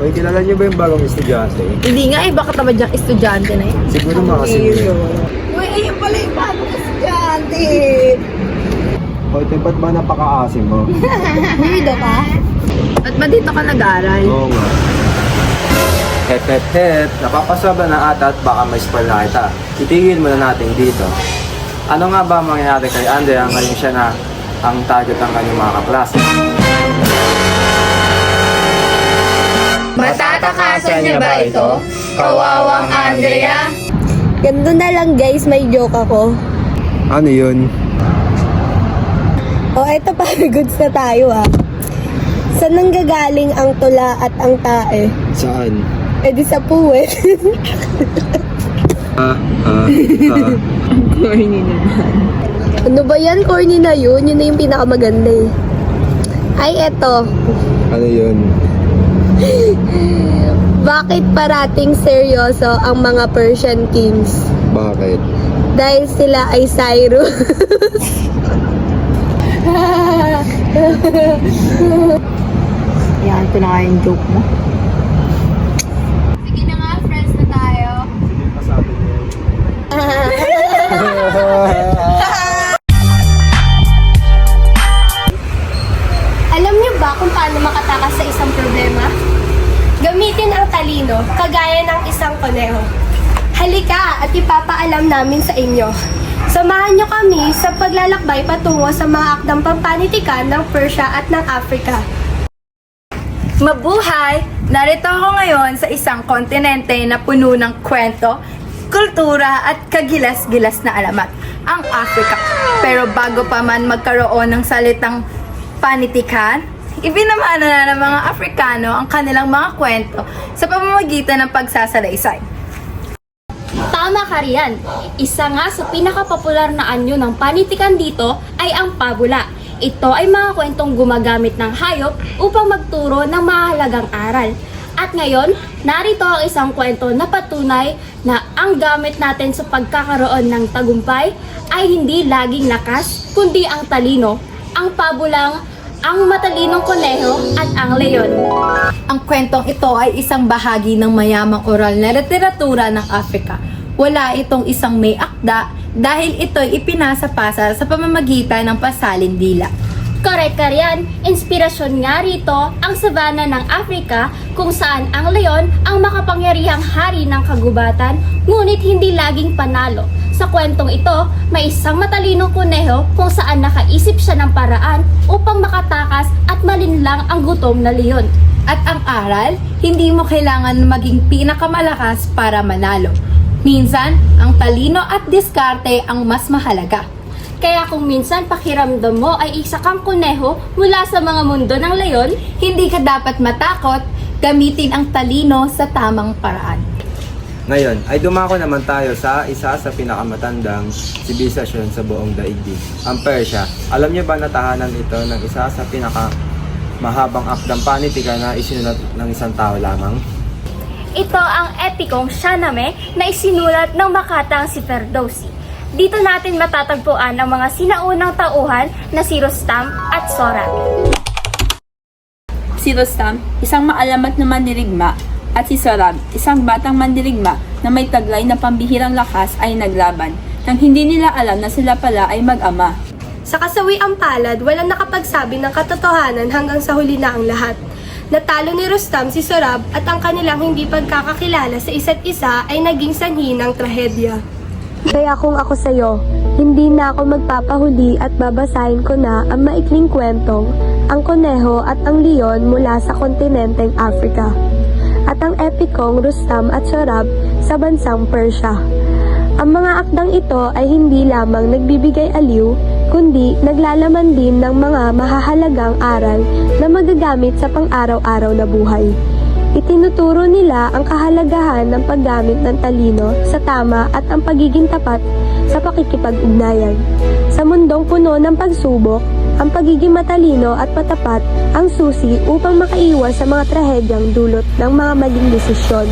Uy, kilala niyo ba yung bagong estudyante? Hindi nga eh, baka tamad yung estudyante na yun. Siguro mga kasi. Uy, ayun pala yung bagong estudyante. Hoy, te, ba't ba napaka-asim mo? Humido ka? At ba dito ka nag-aaral? Oo nga. Het, het, het. Napapasaba na ata at baka may spoil na kita. Itigil muna natin dito. Ano nga ba mangyayari kay Andrea ngayon siya na ang target ng kanyang mga kaklase? Matatakasan niya ba ito? Kawawang Andrea? Ganito na lang guys, may joke ako. Ano yun? O eto pa, goods na tayo ah. Saan nanggagaling ang tula at ang tae? Saan? E di sa puwet. Ah, ah, ah. Corny naman. ano ba yan? Corny na yun. Yun na yung pinakamaganda eh. Ay, eto. Ano yun? Bakit parating seryoso ang mga Persian kings? Bakit? Dahil sila ay Cyrus. Yan, ito na nga yung joke mo. Talino, kagaya ng isang koneho. Halika at ipapaalam namin sa inyo. Samahan niyo kami sa paglalakbay patungo sa mga akdang pampanitikan ng Persia at ng Africa. Mabuhay! Narito ako ngayon sa isang kontinente na puno ng kwento, kultura at kagilas-gilas na alamat, ang Africa. Pero bago pa man magkaroon ng salitang panitikan, ibinamana na ng mga Afrikano ang kanilang mga kwento sa pamamagitan ng pagsasalaysay. Tama ka riyan. Isa nga sa pinakapopular na anyo ng panitikan dito ay ang pabula. Ito ay mga kwentong gumagamit ng hayop upang magturo ng mahalagang aral. At ngayon, narito ang isang kwento na patunay na ang gamit natin sa pagkakaroon ng tagumpay ay hindi laging lakas, kundi ang talino, ang pabulang, ang matalinong koneho at ang leon. Ang kwentong ito ay isang bahagi ng mayamang oral na literatura ng Afrika. Wala itong isang may akda dahil ito'y ipinasa-pasa sa pamamagitan ng pasalin dila. Correct ka riyan. Inspirasyon nga rito ang savanna ng Afrika kung saan ang leon ang makapangyarihang hari ng kagubatan ngunit hindi laging panalo. Sa kwentong ito, may isang matalinong kuneho kung saan nakaisip siya ng paraan upang makatakas at malinlang ang gutom na leon. At ang aral, hindi mo kailangan maging pinakamalakas para manalo. Minsan, ang talino at diskarte ang mas mahalaga. Kaya kung minsan pakiramdam mo ay isa kang kuneho mula sa mga mundo ng leon, Hindi ka dapat matakot, gamitin ang talino sa tamang paraan. Ngayon, ay dumako naman tayo sa isa sa pinakamatandang sibilisasyon sa buong daigdig, ang Persia. Alam niyo ba na tahanan ito ng isa sa pinaka mahabang akdang panitikan na isinulat ng isang tao lamang? Ito ang epikong Shahnameh na isinulat ng makatang si Ferdowsi. Dito natin matatagpuan ang mga sinaunang tauhan na si Rustam at Sora. Si Rustam, isang maalamat na mandirigma, at si Sorab, isang batang mandirigma na may taglay na pambihirang lakas ay naglaban, nang hindi nila alam na sila pala ay mag-ama. Sa kasawiang palad, walang nakapagsabi ng katotohanan hanggang sa huli na ang lahat. Natalo ni Rustam si Sorab at ang kanilang hindi pagkakakilala sa isa't isa ay naging sanhi ng trahedya. Kaya kung ako sa'yo, hindi na ako magpapahuli at babasahin ko na ang maikling kwentong ang koneho at ang leon mula sa kontinenteng Africa at ang epikong Rustam at Sorab sa bansang Persia. Ang mga akdang ito ay hindi lamang nagbibigay aliw, kundi naglalaman din ng mga mahahalagang aral na magagamit sa pang-araw-araw na buhay. Itinuturo nila ang kahalagahan ng paggamit ng talino sa tama at ang pagiging tapat sa pakikipag-ugnayan. Sa mundong puno ng pagsubok, ang pagiging matalino at matapat ang susi upang makaiwas sa mga trahedyang dulot ng mga maling desisyon.